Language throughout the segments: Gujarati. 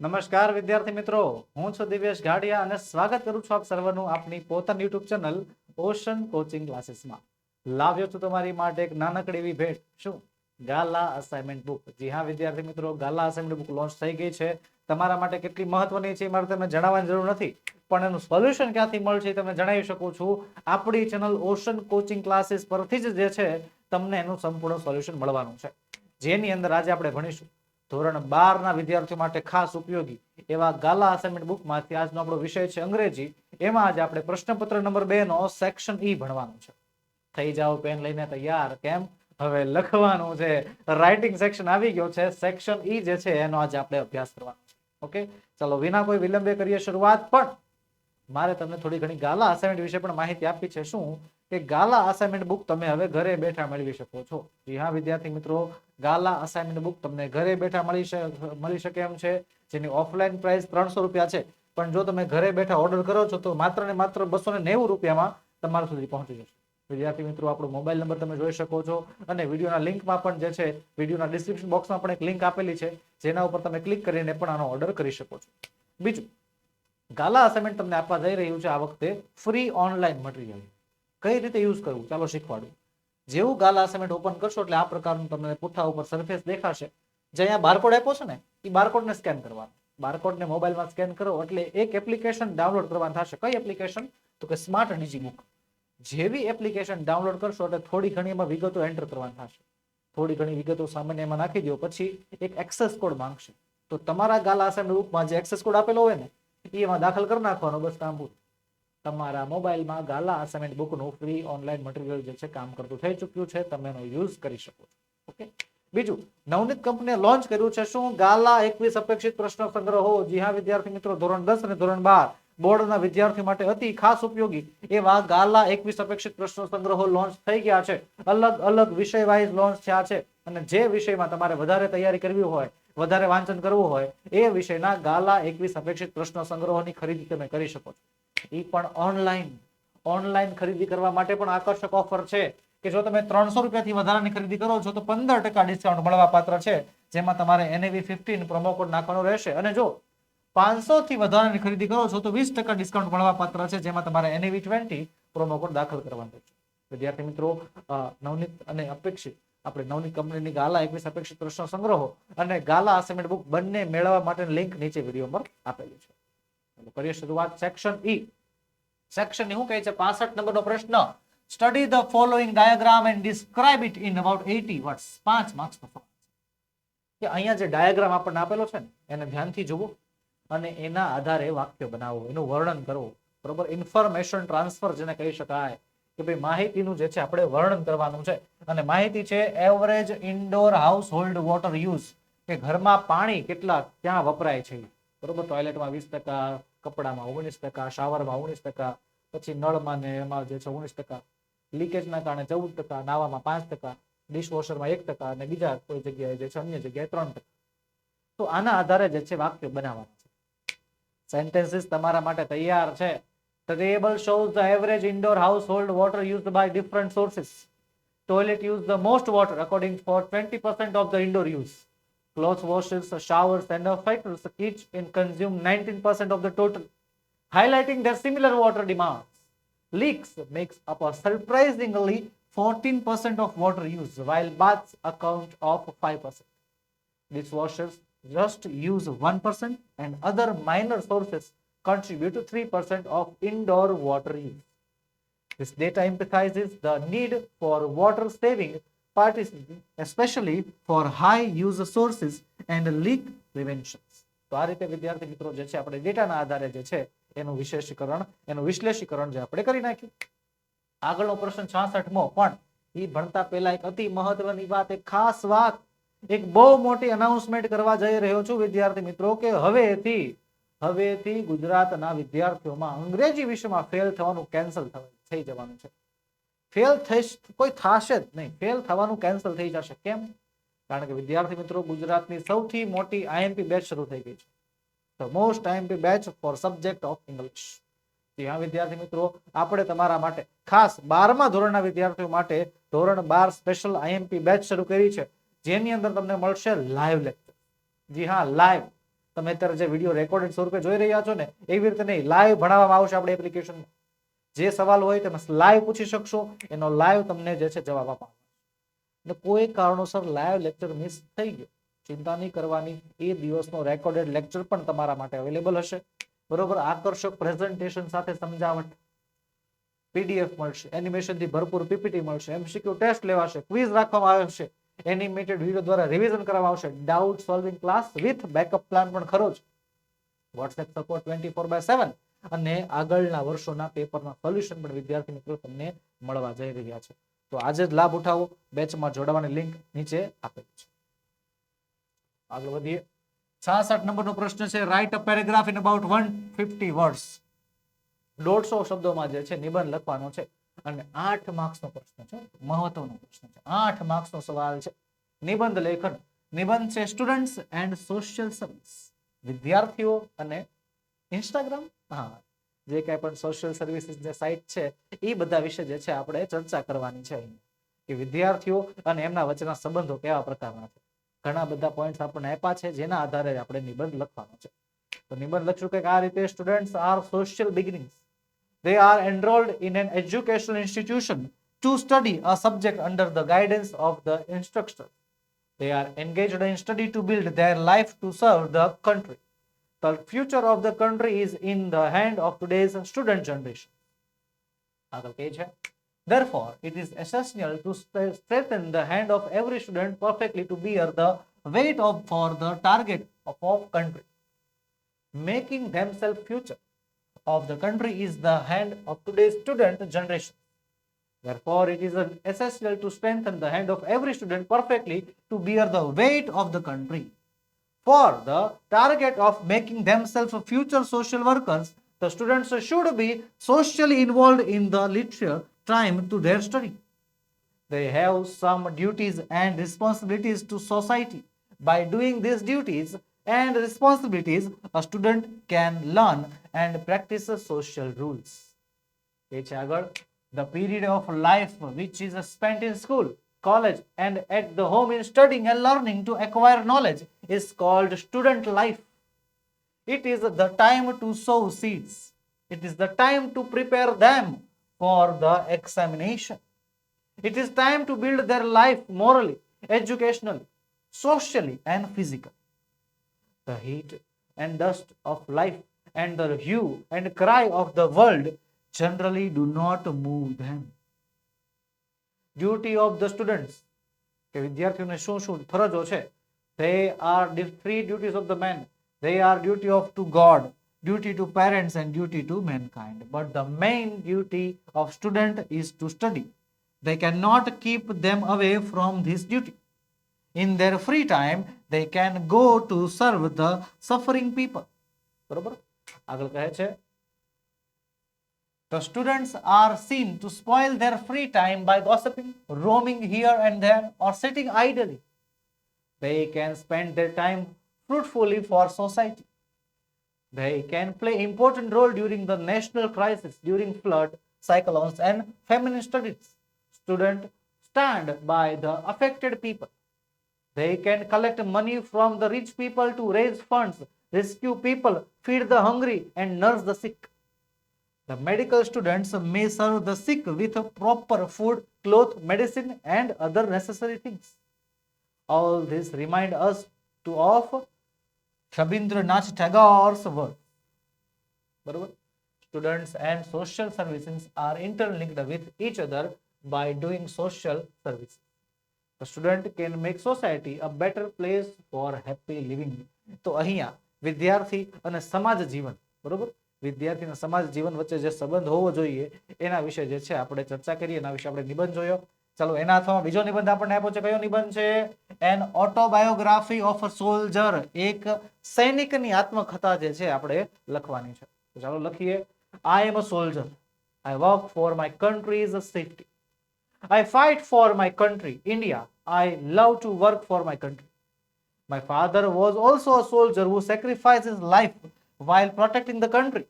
નમસ્કાર વિદ્યાર્થી મિત્રો. હું છું દિવ્યેશ ગાડિયા અને સ્વાગત કરું છું આપ સર્વનું આપની પોતાની યુટ્યુબ ચેનલ ઓશન કોચિંગ ક્લાસીસમાં. લાવ્યો છું તમારી માટે એક નાનકડી એવી ભેટ. શું? ગાલા અસાઇનમેન્ટ બુક જી હા વિદ્યાર્થી મિત્રો, ગાલા અસાઇનમેન્ટ બુક લોન્ચ થઈ ગઈ છે. તમારા માટે કેટલી મહત્વની છે એ મારે તમને જણાવવાની જરૂર નથી, પણ એનું સોલ્યુશન ક્યાંથી મળશે તમને જણાવી શકું છું. આપણી ચેનલ ઓશન કોચિંગ ક્લાસીસ પરથી જ જે છે, તમને એનું સંપૂર્ણ સોલ્યુશન મળવાનું છે. જેની અંદર આજે આપણે ભણીશું. ધોરણ બાર ના વિદ્યાર્થીઓ માટે ખાસ ઉપયોગી. એવા ગાલા અસાઇનમેન્ટ બુકમાંથી આજનો આપણો વિષય છે અંગ્રેજી. એમાં આજે આપણે પ્રશ્નપત્ર નંબર બે નો સેક્શન ઈ ભણવાનું છે. થઈ જાઓ પેન લઈને તૈયાર. કેમ? હવે લખવાનું છે. રાઇટિંગ સેક્શન આવી ગયો છે. સેક્શન ઈ જે છે, એનો આજે આપણે અભ્યાસ કરવાનો છે. ઓકે ચલો, વિના કોઈ વિલંબે કરીએ શરૂઆત, પણ મારે તમને થોડી ઘણી ગાલા અસાઇનમેન્ટ વિશે પણ માહિતી આપી છે. શું? કે ગાલા અસાઇનમેન્ટ બુક તમે હવે ઘરે બેઠા મેળવી શકો છો. જી હા, વિદ્યાર્થી મિત્રો, ગાલા અસાઇનમેન્ટ બુક તમને ઘરે બેઠા મળી મળી શકે એમ છે. જેની ઓફલાઈન પ્રાઇસ ત્રણસો રૂપિયા છે. પણ જો તમે ઘરે બેઠા ઓર્ડર કરો છો, તો માત્ર ને માત્ર બસો ને નેવું રૂપિયામાં તમારા સુધી પહોંચી જશે. વિદ્યાર્થી મિત્રો, આપણો મોબાઈલ નંબર તમે જોઈ શકો છો. અને વિડીયોના લિંકમાં પણ જે છે, વિડીયોના ડિસ્ક્રિપ્શન બોક્સમાં પણ એક લિંક આપેલી છે. જેના ઉપર તમે ક્લિક કરીને પણ આનો ઓર્ડર કરી શકો છો. બીજું ગાલા અસાઇનમેન્ટ તમને આપવા જઈ રહ્યું છે આ વખતે ફ્રી ઓનલાઈન મટીરિયલ કઈ રીતે યુઝ કરવું? ચાલો શીખવાડું. જેવું ગાલા અસાઇનમેન્ટ ઓપન કરશો એટલે આ પ્રકારનું તમને પુઠ્ઠા ઉપર સરફેસ દેખાશે. જે અહીંયા બારકોડ આપ્યો છે ને એ બારકોડને સ્કેન કરવાનો. બારકોડને મોબાઈલમાં સ્કેન કરો એટલે એક એપ્લિકેશન ડાઉનલોડ કરવાની થશે. કઈ એપ્લિકેશન તો કે સ્માર્ટ ડીજી બુક જેવી એપ્લિકેશન ડાઉનલોડ કરશો એટલે થોડી ઘણી એમાં વિગતો એન્ટર કરવાની થશે. થોડી ઘણી વિગતો સામાન્ય એમાં નાખી દો, પછી એક એક્સેસ કોડ માંગશે. તો તમારા ગાલા અસાઇનમેન્ટ બુકમાં જે એક્સેસ કોડ આપેલો હોય ને એમાં દાખલ કરી નાખવાનો, બસ કામ તમારા મોબાઈલમાં ગાલા અસાઇનમેન્ટ બુકનું ફ્રી ઓનલાઈન મટીરિયલ જે છે કામ કરતું થઈ ચૂક્યું છે, તમે એનો યુઝ કરી શકો ઓકે? બીજું, નવનીત કંપનીએ લોન્ચ કર્યું છે શું? ગાલા એકવીસ અપેક્ષિત પ્રશ્ન સંગ્રહો. જી હા, વિદ્યાર્થી મિત્રો, ધોરણ દસ અને ધોરણ બાર બોર્ડના વિદ્યાર્થી માટે અતિ ખાસ ઉપયોગી. એવા ગાલા એકવીસ અપેક્ષિત પ્રશ્નો સંગ્રહો લોન્ચ થઈ ગયા છે. અલગ અલગ વિષય વાઇઝ લોન્ચ થયા છે. અને જે વિષયમાં તમારે વધારે તૈયારી કરવી હોય વધારે વાંચન કરવું હોય, એ વિષયના ગાલા એકવીસ અપેક્ષિત પ્રશ્નો સંગ્રહોની ખરીદી તમે કરી શકો છો. એ પણ ઓનલાઈન ઓનલાઈન ખરીદી કરવા માટે પણ આકર્ષક ઓફર છે કે જો તમે ત્રણસો રૂપિયાથી વધારાની ખરીદી કરો છો તો પંદર ટકા ડિસ્કાઉન્ટ મળવા પાત્ર છે, જેમાં તમારે એનએવી ફિફ્ટીન પ્રોમો કોડ નાખવાનો રહેશે. અને જો પાંચસો થી વધારાની ખરીદી કરો છો તો વીસ ટકા ડિસ્કાઉન્ટ મળવા પાત્ર છે, જેમાં તમારે એનએવી ટ્વેન્ટી પ્રોમો કોડ દાખલ કરવાનો છે વિદ્યાર્થી મિત્રો નવનીત અને અપેક્ષિત આપણે નવની કંપનીની ગાલા એકવીસ અપેક્ષિત પ્રશ્નો સંગ્રહો અને ગાલા અસાઇનમેન્ટ બુક બંને મેળવવા માટેની લિંક નીચે વીડિયો પર આપેલી છે. કરીએ શરૂઆત સેક્શન ઈ સેક્શન શું કહે છે? પાસઠ નંબરનો પ્રશ્ન. Study the following diagram and describe it in about eighty words પાંચ માર્ક્સ કે અહીંયા જે ડાયાગ્રામ આપણને આપેલો છે ને, એને ધ્યાનથી જુઓ અને એના આધારે વાક્ય બનાવો, એનું વર્ણન કરવો બરોબર? ઇન્ફોર્મેશન ટ્રાન્સફર જેને કહી શકાય. કે ભાઈ માહિતીનું જે છે આપણે વર્ણન કરવાનું છે. અને માહિતી છે average indoor household water use કે ઘરમાં પાણી કેટલા ક્યાં વપરાય છે. બરોબર? ટોયલેટમાં વીસ ટકા, કપડામાં ઓગણીસ ટકા શાવરમાં ઓગણીસ ટકા, પછી નળમાં ને એમાં જે છે ઓગણીસ ટકા. લીકેજના કારણે ચૌદ ટકા, નાવામાં પાંચ ટકા ડિશવોશરમાં એક ટકા અને બીજા કોઈ જગ્યાએ જે છે અન્ય જગ્યાએ ત્રણ ટકા. તો આના આધારે જે છે વાક્ય બનાવવાના છે. સેન્ટેન્સીસ તમારા માટે તૈયાર છે. The table shows the average indoor household water used by different sources. Toilet use the most water according for 20% of the indoor use. Clothes washers, showers and filters each in consume 19% of the total, highlighting their similar water demands. Leaks makes up a surprisingly 14% of water use, while baths account of 5%. Dishwashers just use 1% and other minor sources contribute to 3% of indoor water use. This data emphasizes the need for water saving especially for high user sources and leak preventions. તો આ રીતે વિદ્યાર્થી મિત્રો જે છે, આપણે ડેટાના આધારે જે છે, એનું વિશેષીકરણ, એનું વિશ્લેષીકરણ જે આપણે કરી નાખ્યું આગળનો પ્રશ્ન છાસઠમો, પણ એ ભણતા પહેલા એક અતિ મહત્વની વાત, એક ખાસ વાત, એક બહુ મોટી અનાઉન્સમેન્ટ કરવા જઈ રહ્યો છું વિદ્યાર્થી મિત્રો કે હવેથી હવેથી ગુજરાતના વિદ્યાર્થીઓમાં અંગ્રેજી વિષયમાં ફેલ થવાનું કેન્સલ થઈ જવાનું છે. ફેલ થઈ કોઈ થશે જ નહીં. ફેલ થવાનું કેન્સલ થઈ જશે. કેમ? કારણ કે વિદ્યાર્થી મિત્રો, ગુજરાતની સૌથી મોટી આઈએમપી બેચ શરૂ થઈ ગઈ છે. The most IMP batch for subject of English હા, વિદ્યાર્થી મિત્રો, આપણે તમારા માટે ખાસ બારમા ધોરણના વિદ્યાર્થીઓ માટે ધોરણ બાર સ્પેશિયલ આઈએમપી બેચ શરૂ કરી છે. જેની અંદર તમને મળશે લાઈવ લેક્ચર જી હા લાઈવ તમે અત્યારે જે વીડિયો રેકોર્ડેડ સ્વરૂપે જોઈ રહ્યા છો ને, એવી રીતે નહીં લાઈવ ભણાવવામાં આવશે આપણે એપ્લિકેશન જે સવાલ હોય તમે લાઈવ પૂછી શકશો, એનો લાઈવ તમને જે છે જવાબ. એટલે કોઈ કારણોસર લાઈવ લેક્ચર મિસ થઈ ગયો. ચિંતા નહીં કરવાની, એ દિવસનો રેકોર્ડેડ લેક્ચર પણ તમારા માટે અવેલેબલ હશે. બરોબર? આકર્ષક પ્રેઝન્ટેશન સાથે સમજાવટ. પીડીએફ મળશે. એનિમેશનથી ભરપૂર પીપીટી મળશે. એમસીક્યુ ટેસ્ટ લેવાશે. ક્વિઝ રાખવામાં આવશે. એનિમેટેડ વીડિયો દ્વારા રિવિઝન કરવામાં આવશે. Doubt solving class with backup plan પણ ખરો જ. WhatsApp support twenty four by seven અને આગળના વર્ષોના પેપરના સોલ્યુશન પણ વિદ્યાર્થી મિત્રો તમને મળવા જઈ રહ્યા છે. તો આજે જ લાભ ઉઠાવો. બેચમાં જોડાવાની લિંક નીચે આપેલી છે. આગળ વધીએ. છાસઠ નંબરનો પ્રશ્ન છે write a paragraph in about one fifty words દોઢસો શબ્દોમાં જે છે, નિબંધ લખવાનો છે. અને આઠ માર્ક્સનો પ્રશ્ન છે, મહત્વનો પ્રશ્ન છે. આઠ માર્ક્સનો સવાલ છે. નિબંધ લેખન, નિબંધ છે સ્ટુડન્ટ્સ એન્ડ સોશિયલ સર્વિસ વિદ્યાર્થીઓ અને ઇન્સ્ટાગ્રામ હા, જે કાંઈ પણ સોશિયલ સર્વિસીસ સાઇટ છે એ બધા વિશે જે છે આપણે ચર્ચા કરવાની છે કે વિદ્યાર્થીઓ અને એમના વચ્ચેના સંબંધો કેવા પ્રકારના છે. ઘણા બધા પોઈન્ટ્સ આપણને આપ્યા છે, જેના આધારે આપણે નિબંધ લખવાનો છે. તો નિબંધ લખશું કે આ રીતે students are social beginnings they are enrolled in an educational institution to study a subject under the guidance of the instructor. They are engaged in study to build their life to serve the country. The future of the country is in the hand of today's student generation. આગળ કહે છે Therefore, it is essential to st- strengthen the hand of every student perfectly to bear the weight of for the target of, of country, making themselves future of the country is the hand of today's student generation. Therefore, it is essential to strengthen the hand of every student perfectly to bear the weight of the country. For the target of making themselves future social workers, the students should be socially involved in the literature time to their study. They have some duties and responsibilities to society. By doing these duties and responsibilities, a student can learn and practice social rules. The period of life which is spent in school, college, and at the home in studying and learning to acquire knowledge is called student life. It is the time to sow seeds. It is the time to prepare them for the examination. It is time to build their life morally, educationally, socially, and physically The heat and dust of life and the hue and cry of the world generally do not move them. Duty of the students કે વિદ્યાર્થીઓને શું શું ફરજો છે they are the three duties of the man they are duty of to god duty to parents and duty to mankind but the main duty of student is to study they cannot keep them away from this duty in their free time they can go to serve the suffering people બરોબર આગળ કહે છે The students are seen to spoil their free time by gossiping, roaming here and there, or sitting idly. They can spend their time fruitfully for society. They can play important role during the national crisis, during flood, cyclones, and famine studies. Students stand by the affected people. They can collect money from the rich people to raise funds, rescue people, feed the hungry, and nurse the sick. The medical students may serve the sick with proper food, cloth, medicine, and other necessary things. All this remind us to of Rabindranath Tagore's work. Students and social services are interlinked with each other by doing social services. The student can make society a better place for happy living. તો અહીંયા વિદ્યાર્થી અને સમાજ જીવન, બરોબર? વિદ્યાર્થી અને સમાજ જીવન વચ્ચે જે સંબંધ હોવો જોઈએ, એના વિશે જે છે આપણે ચર્ચા કરીએ, એના વિશે આપણે નિબંધ જોયો. ચાલો, એના હાથમાં બીજો નિબંધ આપણને આપ્યો છે. કયો નિબંધ છે? એન ઓટોબાયોગ્રાફી ઓફ સોલ્જર એક સૈનિકની આત્મકથા જે છે આપણે લખવાની છે. ચાલો લખીએ. I am a soldier I work for my country's safety I fight for my country, India. I love to work for my country. My father was also a soldier who sacrificed his life while protecting the country.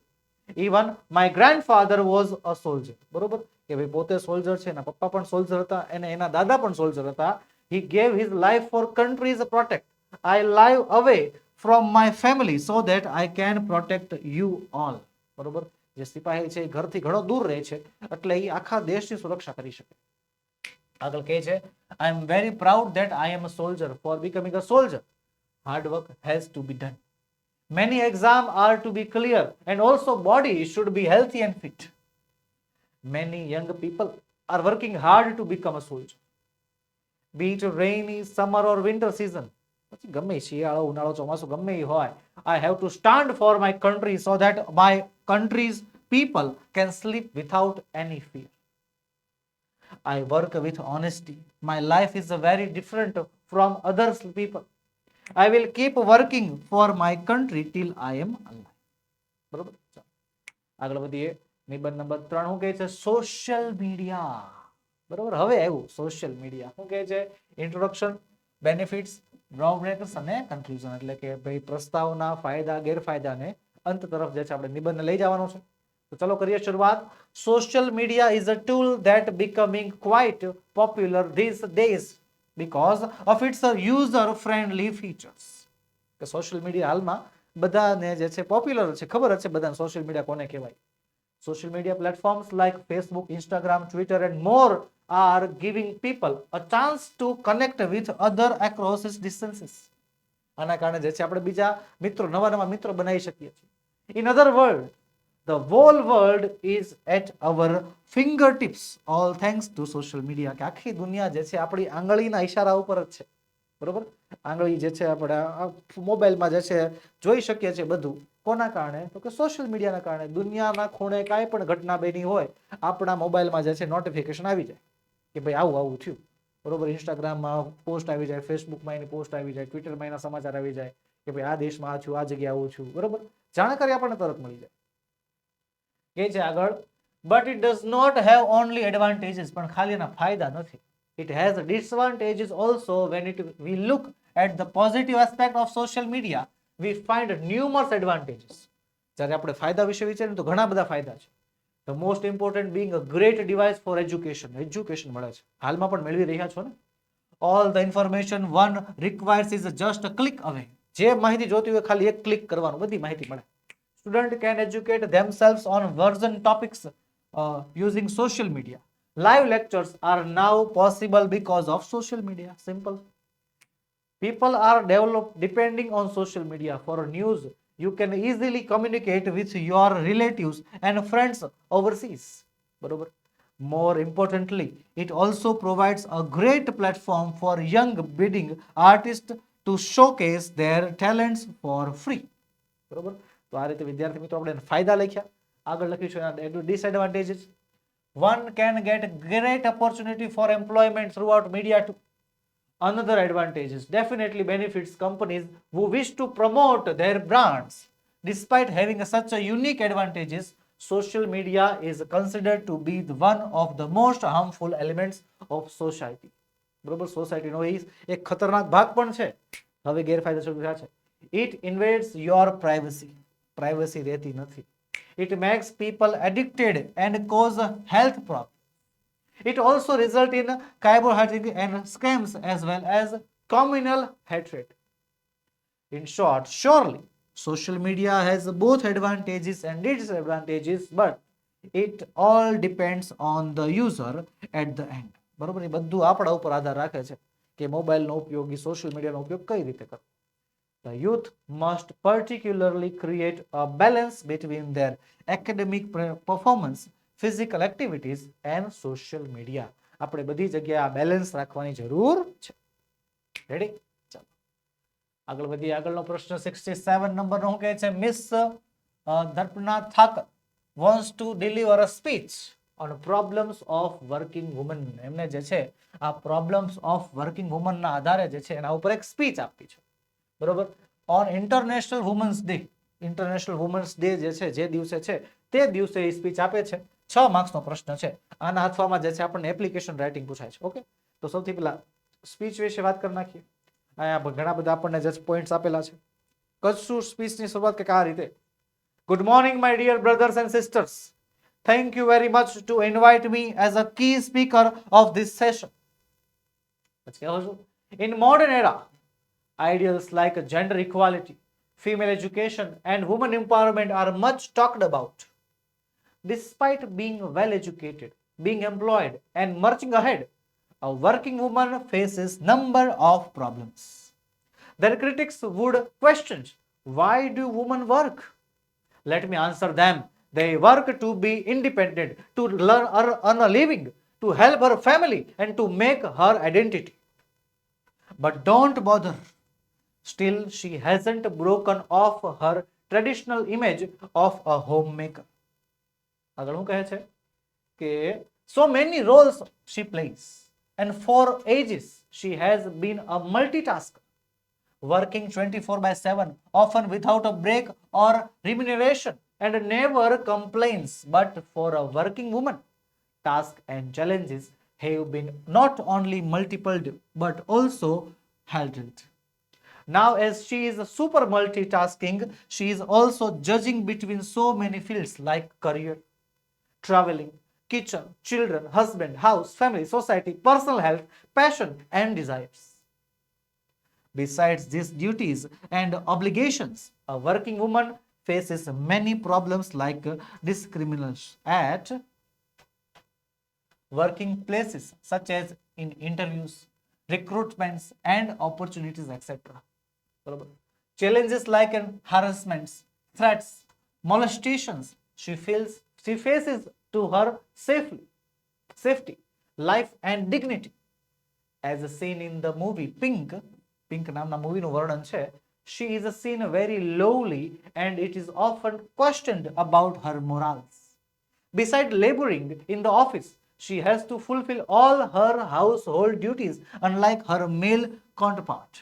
Even my grandfather was a soldier. બરોબર કે ભાઈ પોતે સોલ્જર છે એના પપ્પા પણ સોલ્જર હતા અને એના દાદા પણ સોલ્જર હતા he gave his life for country's protect i live away from my family so that I can protect you all બરોબર જે સિપાહી છે એ ઘરથી ઘણો દૂર રહે છે એટલે એ આખા દેશની સુરક્ષા કરી શકે આગળ કહે છે I am very proud that I am a soldier for becoming a soldier hard work has to be done many exam are to be clear and also body should be healthy and fit many young people are working hard to become a soldier be it rainy summer or winter season પછી ગમે એ શિયાળો ઉનાળો ચોમાસું ગમે એ હોય I have to stand for my country so that my country's people can sleep without any fear i work with honesty. My life is very different from other people. I will keep working for my country till I am alive. બરોબર? આગળ વધીએ. નિબંધ નંબર ત્રણ. શું કહે છે? સોશિયલ મીડિયા બરોબર? હવે આવ્યું. સોશિયલ મીડિયા શું કહે છે? ઇન્ટ્રોડક્શન બેનિફિટ્સ ડ્રોબેક્સ અને કન્ફ્યુઝન એટલે કે ભાઈ, પ્રસ્તાવના, ફાયદા, ગેરફાયદાને અંત તરફ જે છે આપણે નિબંધ લઈ જવાનો છે. તો ચલો કરીએ શરૂઆત. Social media is a tool that becoming quite popular this days because of it's a user friendly features કે સોશિયલ મીડિયા હાલમાં બધાને જે છે પોપ્યુલર છે, ખબર જ છે બધાને સોશિયલ મીડિયા કોને કહેવાય? Social media platforms like Facebook Instagram Twitter and more are giving people a chance to connect with other across distances આના કારણે જે છે આપણે બીજા મિત્રો, નવા નવા મિત્રો બનાવી શકીએ છીએ. In other world the whole world is at our fingertips all to social media કે આખી દુનિયા જે છે, આપણી આંગળીના ઈશારા ઉપર જ છે. બરોબર? આંગળી જે છે, આપણે મોબાઈલમાં જે છે, જોઈ શકીએ છીએ બધું. કોના કારણે? તો કે સોશિયલ મીડિયાના કારણે. દુનિયાના ખૂણે કાંઈ પણ ઘટના બની હોય, આપણા મોબાઈલમાં જે છે નોટિફિકેશન આવી જાય. કે ભાઈ આવું આવું થયું. બરોબર? ઇન્સ્ટાગ્રામમાં પોસ્ટ આવી જાય ફેસબુકમાં એની પોસ્ટ આવી જાય ટ્વિટરમાં એના સમાચાર આવી જાય. કે ભાઈ આ દેશમાં આ છું આ જગ્યાએ આવું છું બરોબર? જાણકારી આપણને તરત મળી જાય. કે છે આગળ? But it does not have only advantages પણ ખાલી એના ફાયદા નથી. It has disadvantages also when it we look at the positive aspect of social media we find numerous advantages જ્યારે આપણે ફાયદા વિશે વિચારીએ તો ઘણા બધા ફાયદા છે. The most important being a great device for education education મળે છે. હાલમાં પણ મેળવી રહ્યા છો ને? All the information one requires is just click away જે માહિતી જોતી હોય ખાલી એક ક્લિક કરવાનું, બધી માહિતી મળે. student can educate themselves on version topics uh, using social media. Live lectures are now possible because of social media. Simple. People are developed depending on social media for news. You can easily communicate with your relatives and friends overseas. More importantly, it also provides a great platform for young budding artists to showcase their talents for free. તો આ રીતે વિદ્યાર્થી મિત્રો આપણે ફાયદા લખ્યા આગળ લખીશું એના disadvantages one can get great opportunity for employment throughout media to is definitely benefits companies who wish to promote their brands despite having such a unique advantages social media is considered to be the one of the most harmful elements of society બરોબર સોસાયટીનો એ એક ખતરનાક ભાગ પણ છે હવે ગેરફાયદા છે it invades your privacy privacy રહેતી નથી it makes people addicted and cause health problem It also results in cyberhacking and scams as well as communal hatred. In short, surely social media has both advantages and disadvantages, but it all depends on the user at the end. બરોબર એ બધું આપણા ઉપર આધાર રાખે છે કે મોબાઈલનો ઉપયોગ એ સોશિયલ મીડિયાનો ઉપયોગ કઈ રીતે કરવો The youth must particularly create a balance between their academic pre- performance, physical activities and social media. આપણે બધી જગ્યાએ આ બેલેન્સ રાખવાની જરૂર છે. રેડી ચાલો. આગળ વધીએ. આગળનો પ્રશ્ન સિક્સટી સેવન નંબરનો શું કહે છે miss Darpana Thakar wants to deliver a speech on problems of working women એમને જે છે આ પ્રોબ્લેમ્સ ઓફ વર્કિંગ વુમનના આધારે જે છે એના ઉપર એક સ્પીચ આપી છે. બરોબર? On International Women's Day International Women's Day જે છે, જે દિવસે છે, તે દિવસે એ સ્પીચ આપે છે. છ માર્ક્સનો પ્રશ્ન છે. આના હાથવામાં જે છે, આપણને એપ્લિકેશન રાઇટિંગ પૂછાય છે ઓકે તો સૌથી પહેલા સ્પીચ વિશે વાત કરી નાખીએ. અહીંયા ઘણા બધા આપણને જે પોઈન્ટ્સ આપેલા છે. કશું સ્પીચની શરૂઆત કંઈક આ રીતે. Good morning my dear brothers and sisters thank you very much to invite me as a key speaker of this session પછી કહો છો in modern era ideals like gender equality, female education and women empowerment are much talked about. Despite being well educated, being employed, and marching ahead, a working woman faces number of problems. Their critics would question, why do women work? Let me answer them. They work to be independent, to learn, earn- earn a living, to help her family, and to make her identity. But don't bother. Still, she hasn't broken off her traditional image of a homemaker. આગળ શું કહે છે કે so many roles she plays and for ages she has been a multitasker working 24 by 7 often without a break or remuneration and never complains but for a working woman tasks and challenges have been not only multiplied but also handled now, as she is a super multitasking, she is also judging between so many fields like career, traveling, kitchen, children, husband, house, family, society, personal health, passion, and desires. Besides these duties and obligations, a working woman faces many problems like discrimination at working places such as in interviews, recruitments, and opportunities, etc બરોબર challenges like an harassments threats molestations she feels she faces to her safely safety life and dignity as seen in the movie pink pink નામના મૂવીનું વર્ણન છે she is seen very lowly and it is often questioned about her morals Beside laboring in the office, she has to fulfill all her household duties, unlike her male counterpart.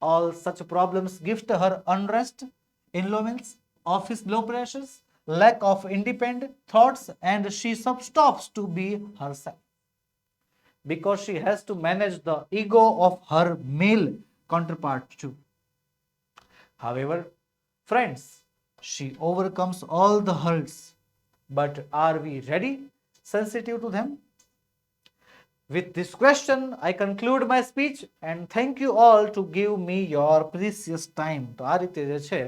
All such problems gift her unrest, illness, office low pressures, lack of independent thoughts, and she stops to be herself because she has to manage the ego of her male counterpart too. However, friends, she overcomes all the hurdles. But are we ready, sensitive to them? With this question, I conclude my speech and thank you all to give me your precious time. તો આ રીતે જે છે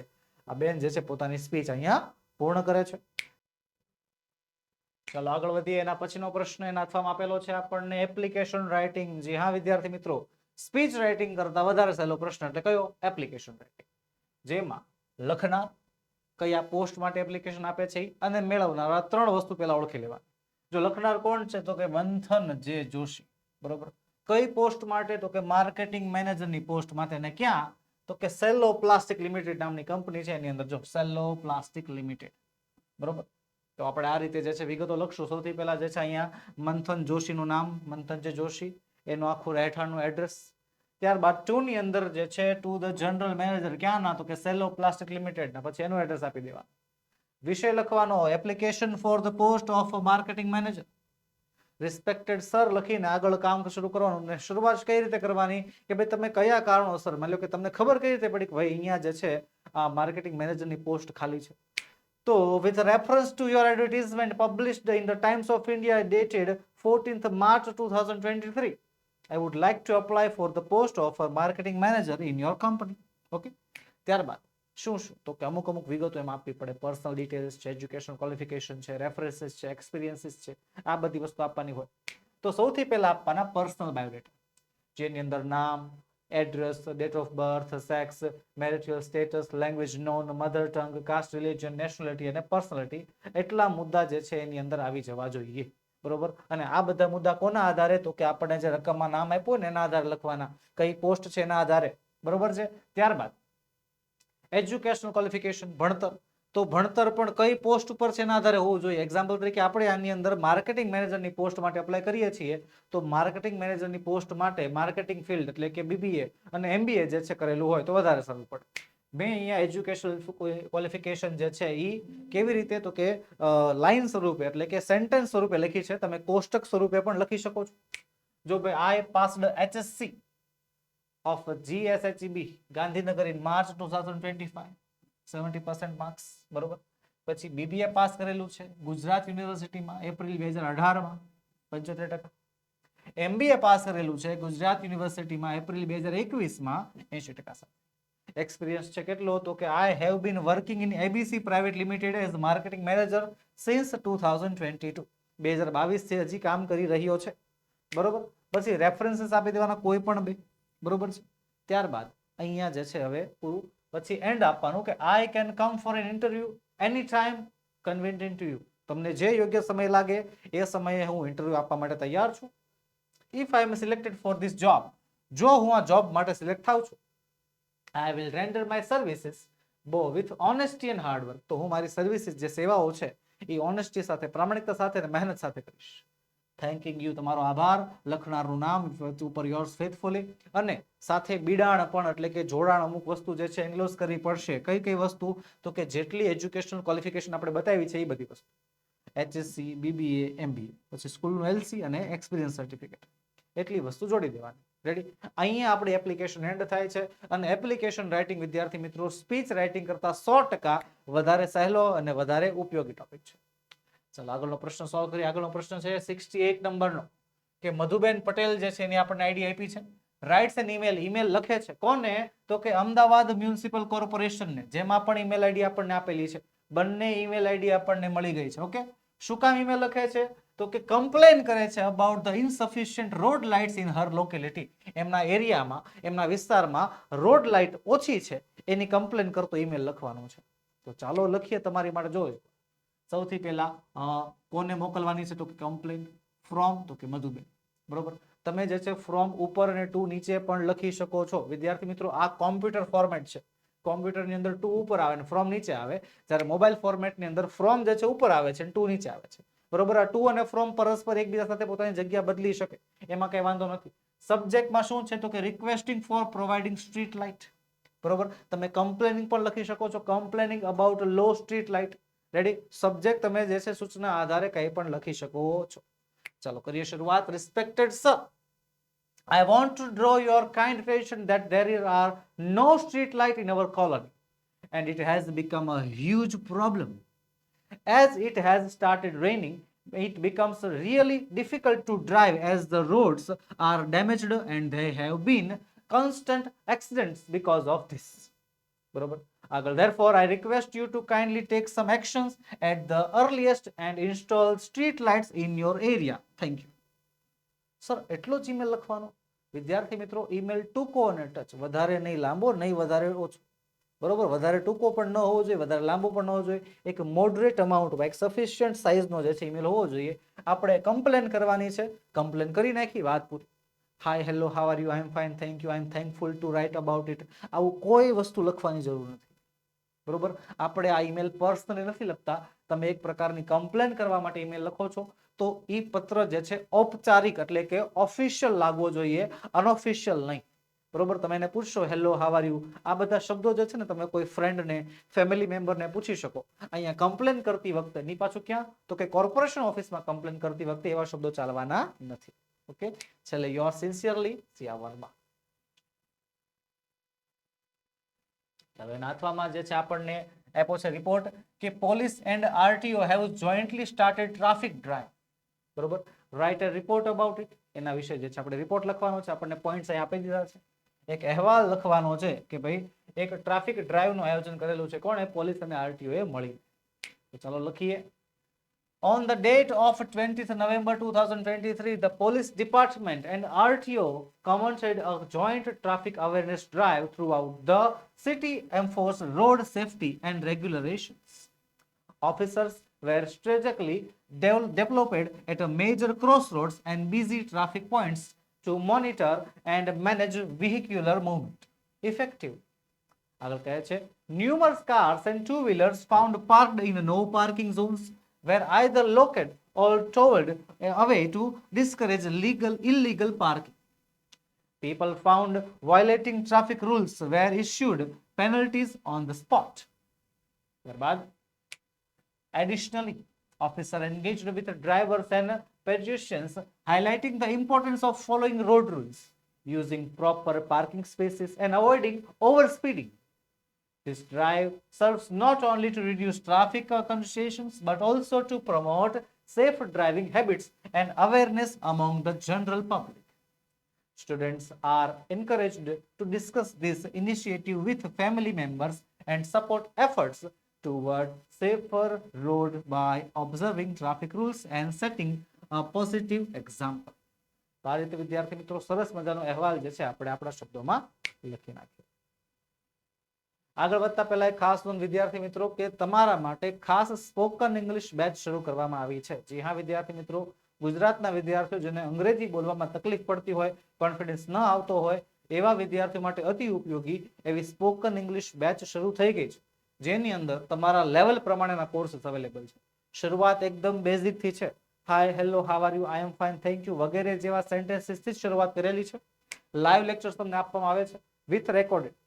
આ બેન જે છે પોતાની સ્પીચ અહીંયા પૂર્ણ કરે છે. ચાલો આગળ વધીએ. એના પછીનો પ્રશ્ન એના અથવામાં આપેલો છે આપણને. એપ્લિકેશન રાઇટિંગ જી હા વિદ્યાર્થી મિત્રો. સ્પીચ રાઇટિંગ કરતા વધારે સહેલો પ્રશ્ન એટલે કયો? એપ્લિકેશન રાઇટિંગ જેમાં લખનાર કયા પોસ્ટ માટે એપ્લિકેશન આપે છે અને મેળવનારા ત્રણ વસ્તુ પહેલા ઓળખી લેવા જો લખનાર કોણ છે તો કે મંથન જે જોશી, બરોબર? કઈ પોસ્ટ માટે? તો કે માર્કેટિંગ મેનેજરની પોસ્ટ માટે. ને ક્યાં? તો કે સેલો પ્લાસ્ટિક લિમિટેડ નામની કંપની છે, એની અંદર જો સેલો પ્લાસ્ટિક લિમિટેડ, બરોબર? તો આપણે આ રીતે જે છે વિગતો લખશું. સૌથી પહેલા જે છે અહીંયા મંથન જોશીનું નામ, મંથન જે જોશી, એનું આખું રહેઠાણનું એડ્રેસ. ત્યારબાદ ટુ ની અંદર જે છે, ટુ ધ જનરલ મેનેજર ક્યાં ના? તો કે સેલો પ્લાસ્ટિક લિમિટેડ. ના પછી એનું એડ્રેસ આપી દેવાનું. વિષય લખવાનો application for the post of marketing manager respected sir લખીને આગળ કામ શરૂ કરવાનું ને શરૂઆત કઈ રીતે કરવાની કે ભાઈ તમે કયા કારણોસર માની લો કે તમને ખબર કઈ રીતે પડી કે ભાઈ અહીંયા જે છે આ માર્કેટિંગ મેનેજરની પોસ્ટ ખાલી છે તો with reference to your advertisement published in the Times of India dated 14th March 2023, I would like to apply for the post of a marketing manager in your company. Okay. ત્યારબાદ શું શું? તો કે અમુક અમુક વિગતો એમાં આપવી પડે. પર્સનલ ડિટેલ્સ છે એજ્યુકેશન ક્વોલિફિકેશન છે રેફરન્સીસ છે એક્સપિરિયન્સીસ છે, આ બધી વસ્તુ આપવાની હોય. તો સૌથી પહેલા આપવાના પર્સનલ બાયોડેટા જેની અંદર નામ address date of birth sex marital status language known mother tongue caste religion nationality અને પર્સનાલિટી એટલા મુદ્દા જે છે એની અંદર આવી જવા જોઈએ. બરોબર? અને આ બધા મુદ્દા કોના આધારે? તો કે આપણને જે રકમમાં નામ આપ્યું ને એના આધારે લખવાના. કઈ પોસ્ટ છે એના આધારે. બરોબર છે? ત્યારબાદ એજ્યુકેશનલ ક્વોલિફિકેશન ભણતર. તો ભણતર પણ કઈ પોસ્ટ ઉપર છે એના આધારે હોવું જોઈએ? એક્ઝામ્પલ તરીકે આપણે આની અંદર માર્કેટિંગ મેનેજરની પોસ્ટ માટે એપ્લાય કરીએ છીએ, તો માર્કેટિંગ મેનેજરની પોસ્ટ માટે માર્કેટિંગ ફિલ્ડ એટલે કે બીબીએ અને એમબીએ જે છે કરેલું હોય તો વધારે સારું પડે. મેં અહીંયા એજ્યુકેશનલ ક્વોલિફિકેશન જે છે એ કેવી રીતે? તો કે લાઈન સ્વરૂપે એટલે કે સેન્ટેન્સ સ્વરૂપે લખી છે. તમે કોષ્ટક સ્વરૂપે પણ લખી શકો છો. જો ભાઈ I passed HSC of GSHEB Gandhinagar in March two thousand twenty five seventy percent marks બરોબર? પછી બીબીએ પાસ કરેલું છે ગુજરાત યુનિવર્સિટીમાં એપ્રિલ બે હજાર અઢારમાં, પંચોતેર ટકા. એમબીએ પાસ કરેલું છે ગુજરાત યુનિવર્સિટીમાં એપ્રિલ બે હજાર એકવીસમાં, એંશી ટકા સાથે એક્સપિરિયન્સ છે કેટલો તો કે I have been working in ABC private limited as marketing manager since two thousand twenty two બે હજાર બાવીસથી હજી કામ કરી રહ્યો છે. બરોબર? પછી રેફરન્સીસ આપી દેવાના કોઈ પણ બે. બરોબર છે? ત્યારબાદ અહીંયા જે છે હવે પૂરું. પછી એન્ડ આપવાનું કે I can come for an interview any time convenient to you તમને જે યોગ્ય સમય લાગે એ સમયે હું ઇન્ટરવ્યુ આપવા માટે તૈયાર છું. If I am selected for this job જો હું આ જોબ માટે સિલેક્ટ થાઉં છું I will render my services બો with honesty and hard work તો હું મારી સર્વિસીસ જે સેવાઓ છે, એ ઓનેસ્ટી સાથે, પ્રામાણિકતા સાથે અને મહેનત સાથે કરીશ. થેન્કિંગ યુ તમારો આભાર. લખનારનું નામ ઉપર યોર્સ ફેથફુલી અને સાથે બિડાણ પણ, એટલે કે જોડાણ અમુક વસ્તુ જે છે એન્ગ્લોઝ કરવી પડશે. કઈ કઈ વસ્તુ? તો કે જેટલી એજ્યુકેશનલ ક્વોલિફિકેશન આપણે બતાવી છે, એ બધી વસ્તુ. એચએસસી બીબીએ એમબીએ પછી સ્કૂલનું એલસી અને એક્સપિરિયન્સ સર્ટિફિકેટ એટલી વસ્તુ જોડી દેવાની. રેડી અહીંયા આપણી એપ્લિકેશન એન્ડ થાય છે. અને એપ્લિકેશન રાઇટિંગ વિદ્યાર્થી મિત્રો સ્પીચ રાઇટિંગ કરતા સો ટકા વધારે સહેલો અને વધારે ઉપયોગી ટોપિક છે. ચાલો, આગળનો પ્રશ્ન સોલ્વ કરીએ. આગળનો પ્રશ્ન છે સિક્સટી એટ નંબરનો, કે મધુબેન પટેલ જે છે એની આપણને આઈડી આપી છે. રાઇટ્સ એન ઈમેલ ઈમેલ લખે છે કોને? તો કે અમદાવાદ મ્યુનિસિપલ કોર્પોરેશનને, જેમાં પણ ઈમેલ આઈડી આપણને આપેલી છે. બંને ઈમેલ આઈડી આપણને મળી ગઈ છે ઓકે શું કામ ઈમેલ લખે છે? તો કે કમ્પ્લેન કરે છે about the insufficient road lights in her locality એમના એરિયામાં, એમના વિસ્તારમાં રોડ લાઇટ ઓછી છે. એની કમ્પ્લેન કરતો ઈમેલ લખવાનો છે. તો ચાલો લખીએ તમારી માટે જોઈએ સૌથી પહેલા કોને મોકલવાની છે? તો કે કમ્પ્લેન ફ્રોમ તો કે મધુબેન. બરોબર? તમે જે છે ફ્રોમ ઉપર અને ટુ નીચે પણ લખી શકો છો. વિદ્યાર્થી મિત્રો, આ કોમ્પ્યુટર ફોર્મેટ છે. કોમ્પ્યુટરની અંદર ટુ ઉપર આવે અને ફ્રોમ નીચે આવે. જ્યારે મોબાઈલ ફોર્મેટની અંદર ફ્રોમ જે છે ઉપર આવે છે ટુ નીચે આવે છે. બરોબર? આ ટુ અને ફ્રોમ પરસ્પર એકબીજા સાથે પોતાની જગ્યા બદલી શકે. એમાં કઈ વાંધો નથી. સબ્જેક્ટમાં શું છે? તો કે requesting for providing street light બરોબર? તમે કમ્પ્લેનિંગ પણ લખી શકો છો. Complaining about low street light ready subject તમે જે છે સૂચના આધારે કંઈ પણ લખી શકો છો ચાલો કરીએ શરૂઆત respected sir I want to draw your kind attention that there are no street light in our colony and it has become a huge problem. As it has started raining, it becomes really difficult to drive as the roads are damaged and there have been constant accidents because of this. બરોબર આગળ. Therefore, i request you to kindly take some actions at the earliest and install street lights in your area. Thank you. Sir એટલો જ ઈમેલ લખવાનો? વિદ્યાર્થી મિત્રો ઈમેલ ટૂંકો અને ટચ વધારે નહીં, લાંબો, નહીં, વધારે ઓછો. બરોબર? વધારે ટૂંકો પણ ન હોવો જોઈએ, વધારે લાંબો પણ ન હોવો જોઈએ. એક મોડરેટ અમાઉન્ટમાં એક સફિશિયન્ટ સાઇઝનો જે છે ઈમેલ હોવો જોઈએ. આપણે કમ્પ્લેન કરવાની છે. કમ્પ્લેન કરી નાખી, વાત પૂરી. Hi hello how are you I am fine thank you I am thankful to write about it આવું કોઈ વસ્તુ લખવાની જરૂર નથી. બરોબર? આપણે આ ઈમેલ પર્સનલી નથી લખતા. તમે એક પ્રકારની કમ્પ્લેન કરવા માટે ઈમેલ લખો છો. તો એ પત્ર જે છે, ઔપચારિક એટલે કે ઓફિશિયલ લાગવો જોઈએ અનઓફિશિયલ નહીં. બરોબર? તમે એને પૂછશો હેલો હાવ આર યુ આ બધા શબ્દો જે છે ને, તમે કોઈ ફ્રેન્ડને ફેમિલી મેમ્બરને પૂછી શકો. અહીંયા કમ્પ્લેન કરતી વખતે, ની પાછું ક્યાં? તો કે કોર્પોરેશન ઓફિસમાં કમ્પ્લેન કરતી વખતે એવા શબ્દો ચાલવાના નથી. ઓકે છેલ્લે યોર સિન્સિયરલી સિયા વર્મા હવે નાથવામાં જે છે આપણને આપ્યો છે રિપોર્ટ કે police and RTO have jointly started traffic drive બરોબર? Write a report about it એના વિશે જે છે આપણે રિપોર્ટ લખવાનો છે, આપણને પોઈન્ટ્સ અહીં આપી દીધા છે. એક અહેવાલ લખવાનો છે કે ભાઈ એક ટ્રાફિક ડ્રાઈવનું આયોજન કરેલું છે. કોણે? પોલીસ અને આરટીઓ એ મળી. તો ચાલો લખીએ. On the date of 20th November 2023, the police department and RTO commenced a joint traffic awareness drive throughout the city enforce road safety and regulations. Officers were strategically de- deployed at a major crossroads and busy traffic points to monitor and manage vehicular movement. Effective. આગળ કહે છે numerous cars and two wheelers found parked in no parking zones were either locked or towed away to discourage legal illegal parking. People found violating traffic rules were issued penalties on the spot. Additionally, officer engaged with drivers and pedestrians, highlighting the importance of following road rules, using proper parking spaces and avoiding overspeeding. this drive serves not only to reduce traffic uh, congestions but also to promote safe driving habits and awareness among the general public. students are encouraged to discuss this initiative with family members and support efforts toward safer road by observing traffic rules and setting a positive example તો આ રીતે વિદ્યાર્થી મિત્રો સરસ મજાનો અહેવાલ જે છે આપણે આપણા શબ્દોમાં લખી નાખ્યો આગળ વધતા પહેલા એક ખાસ નોંધ વિદ્યાર્થી મિત્રો કે તમારા માટે ખાસ સ્પોકન ઇંગ્લિશ બેચ શરૂ કરવામાં આવી છે. જી હા, વિદ્યાર્થી મિત્રો, ગુજરાતના વિદ્યાર્થીઓ જેને અંગ્રેજી બોલવામાં તકલીફ પડતી હોય કોન્ફિડન્સ ન આવતો હોય, એવા વિદ્યાર્થીઓ માટે અતિ ઉપયોગી એવી સ્પોકન ઇંગ્લિશ બેચ શરૂ થઈ ગઈ છે. જેની અંદર તમારા લેવલ પ્રમાણેના કોર્સીસ અવેલેબલ છે. શરૂઆત એકદમ બેઝિકથી છે. Hi hello how are you I am fine thank you વગેરે જેવા સેન્ટેન્સીસથી જ શરૂઆત કરેલી છે. લાઈવ લેક્ચર્સ તમને આપવામાં આવે છે. વિથ રેકોર્ડેડ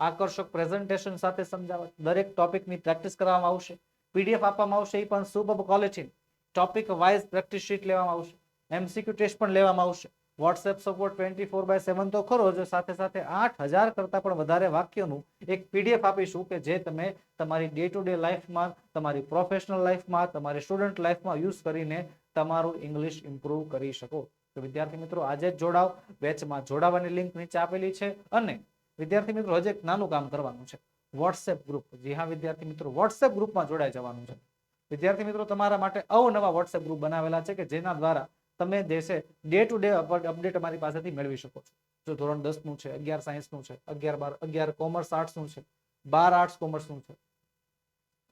આકર્ષક પ્રેઝન્ટેશન સાથે સમજાવટ. દરેક ટોપિકની પ્રેક્ટિસ કરવામાં આવશે. પીડીએફ આપવામાં આવશે, એ પણ super quality topic wise practice sheet લેવામાં આવશે. એમસીક્યુ ટેસ્ટ પણ લેવામાં આવશે. WhatsApp support twenty four by seven તો ખરો જ, સાથે સાથે આઠ હજાર કરતાં પણ વધારે વાક્યોનું એક પીડીએફ આપીશું કે જે તમે તમારી ડે ટુ ડે લાઈફમાં તમારી પ્રોફેશનલ લાઈફમાં તમારી સ્ટુડન્ટ લાઈફમાં યુઝ કરીને તમારું ઇંગ્લિશ ઇમ્પ્રૂવ કરી શકો. તો વિદ્યાર્થી મિત્રો, આજે જ જોડાવ. બેચમાં જોડાવાની લિંક નીચે આપેલી છે. અને વિદ્યાર્થી મિત્રો, હજી એક નાનું કામ કરવાનું છે. વોટ્સએપ ગ્રુપ જી હા, વિદ્યાર્થી મિત્રો વોટ્સએપ ગ્રુપમાં જોડાઈ જવાનું છે. વિદ્યાર્થી મિત્રો, તમારા માટે અવનવા વોટ્સએપ ગ્રુપ બનાવેલા છે કે જેના દ્વારા તમે જે છે ડે ટુ ડે અપડેટ અમારી પાસેથી મેળવી શકો છો. જો ધોરણ દસનું છે, અગિયાર સાયન્સનું છે, અગિયાર બાર, અગિયાર કોમર્સ આર્ટ્સનું છે, બાર આર્ટ્સ કોમર્સનું છે.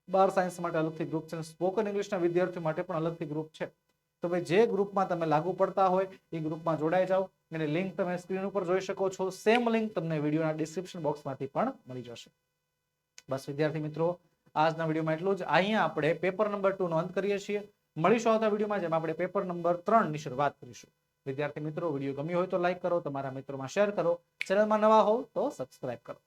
બાર સાયન્સ માટે અલગથી ગ્રુપ છે સ્પોકન ઇંગ્લિશના વિદ્યાર્થીઓ માટે પણ અલગથી ગ્રુપ છે. તો ભાઈ, જે ગ્રુપમાં તમે લાગુ પડતા હોય, એ ગ્રુપમાં જોડાઈ જાઓ. એની લિંક તમે સ્ક્રીન ઉપર જોઈ શકો છો. સેમ લિંક તમને વિડીયોના ડિસ્ક્રિપ્શન બોક્સમાંથી પણ મળી જશે. બસ વિદ્યાર્થી મિત્રો, આજના વિડીયોમાં એટલું જ. અહીંયા આપણે પેપર નંબર ટુ નો અંત કરીએ છીએ. મળીશું આવતા વિડીયોમાં, જેમ આપણે પેપર નંબર ત્રણની શરૂઆત કરીશું. વિદ્યાર્થી મિત્રો, વીડિયો ગમ્યો હોય તો લાઈક કરો, તમારા મિત્રોમાં શેર કરો. ચેનલમાં નવા હોવ તો સબસ્ક્રાઇબ કરો.